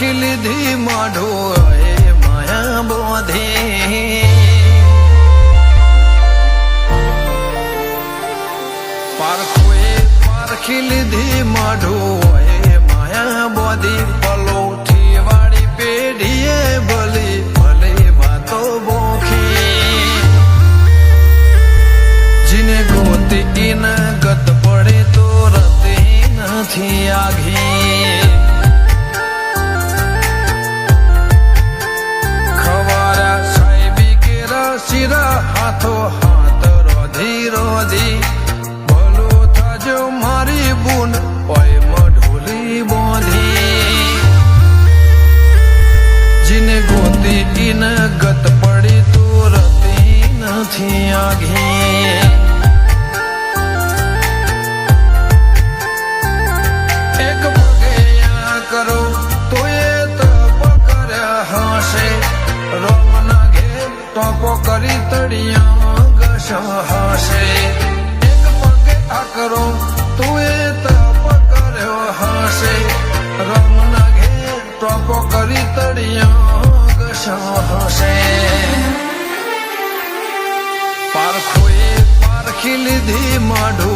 રાખી લીધી માઢો એ માયા બોધે. પારખો એ પારખી લીધી માઢો એ માયા બોધી. चिर हाथो हाथ ટોપો કરી તળિયા ઘસ હશે એક પગે આ કરો તો એ તપ કર્યો હશે. રોમના ઘેર ટોપો કરી તળિયા ગશા હશે પારખોએ પારખી લીધી માઢું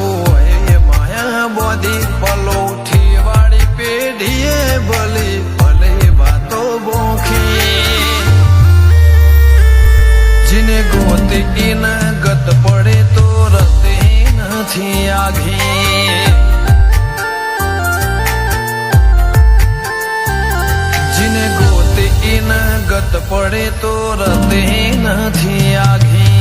ઈન ગત પડે તો રતે નથી આઘી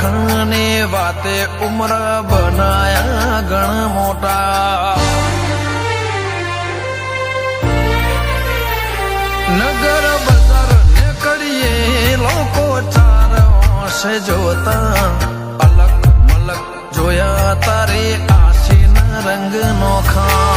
ઓળખાને વાતે ઉમર બનાયા ગણ મોટા. નગર બજાર ને કરીએ લોકો ચાર ઓશે જોતા. અલગ મલક જોયા તારે આશીના રંગ નોખા મારા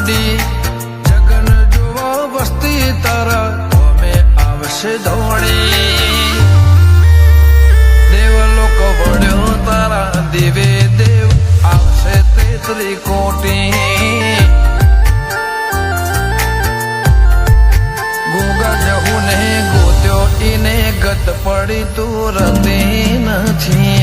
વાત જગન જોવા વસ્તી તારા, અમે આવશે દોડી. દેવ લોકો વળ્યો તારા, દેવે દેવ આવશે તેત્રી કોટી. ગોગા જહુ ને ગોત્યો ઈને ગત પડી તું રતી નથી.